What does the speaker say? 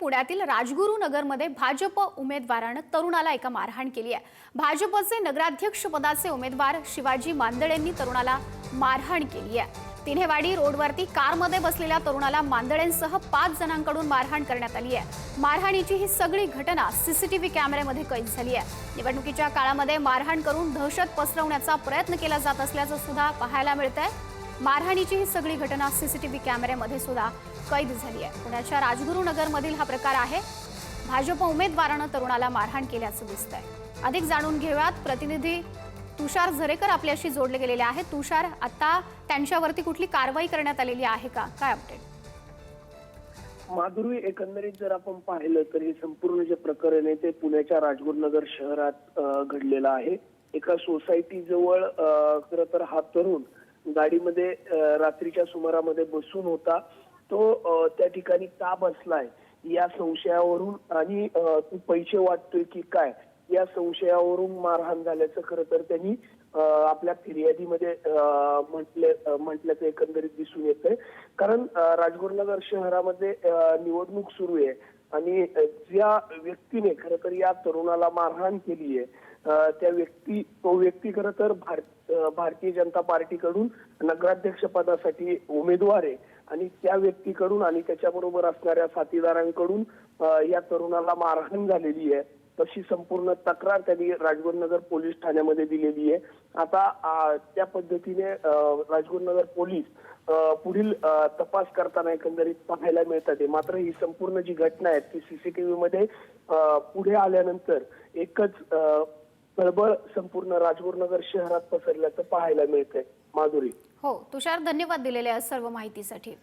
पुण्यातील राजगुरू नगरमध्ये भाजप उमेदवारानं तरुणाला एका मारहाण केली आहे. भाजपचे नगराध्यक्ष पदाचे उमेदवार शिवाजी मांदळेंनी तरुणाला मारहाण केली आहे. तिन्हेवाडी रोडवरती कारमध्ये बसलेल्या तरुणाला मांदळेंसह पाच जणांकडून मारहाण करण्यात आली आहे. मारहाणीची ही सगळी घटना सीसीटीव्ही कॅमेऱ्यामध्ये कैद झाली आहे. निवडणुकीच्या काळामध्ये मारहाण करून दहशत पसरवण्याचा प्रयत्न केला जात असल्याचं सुद्धा पाहायला मिळतंय. मारहाणीची ही सगळी घटना सीसीटीव्ही कॅमेऱ्यामध्ये सुद्धा कैद झाली आहे. पुण्याच्या राजगुरुनगरमधील हा प्रकार आहे. भाजप उमेदवारानं तरुणाला मारहाण केल्याचं दिसतंय. अधिक जाणून घेऊयात. प्रतिनिधी तुषार झरेकर आपल्याशी जोडले गेलेले आहेत. तुषार आता त्यांच्यावरती कुठली कारवाई करण्यात आलेली आहे का? काय अपडेट माधुरी एकंदरीत जर आपण पाहिलं तर हे संपूर्ण जे प्रकरण आहे ते पुण्याच्या राजगुरुनगर शहरात घडलेलं आहे. एका सोसायटी जवळ खर तर हा तरुण गाडीमध्ये रात्रीच्या सुमारामध्ये बसून होता. तो त्या ठिकाणी का बसलाय? या संशयावरून आणि पैसे वाटतोय की काय? या संशयावरून मारहाण झाल्याचं खरं तर त्यांनी आपल्या फिर्यादीमध्ये म्हटले म्हटल्याचं एकंदरीत दिसून येतंय. कारण राजगुरनगर राजगुरुनगर शहरामध्ये निवडणूक सुरू आहे आणि ज्या व्यक्तीने खरं तर या तरुणाला मारहाण केली आहे त्या व्यक्ती तो व्यक्ती खरं तर भारतीय जनता पार्टीकडून नगराध्यक्ष पदासाठी उमेदवार आहे. आणि त्या व्यक्तीकडून आणि त्याच्याबरोबर असणाऱ्या साथीदारांकडून या तरुणाला मारहाण झालेली आहे तशी संपूर्ण तक्रार त्यांनी राजगुरुनगर पोलीस ठाण्यामध्ये दिलेली आहे आता त्या पद्धतीने अ, राजगुरुनगर पोलीस पुढील तपास करताना एकंदरीत पाहायला मिळतात आहे. मात्र ही संपूर्ण जी घटना आहे ती सीसीटीव्ही मध्ये पुढे आल्यानंतर एकच अ, संपूर्ण राजगुरुनगर शहरात पसरल्याचं पाहायला मिळतंय. माधुरी. हो तुषार धन्यवाद दिलेल्या सर्व माहितीसाठी.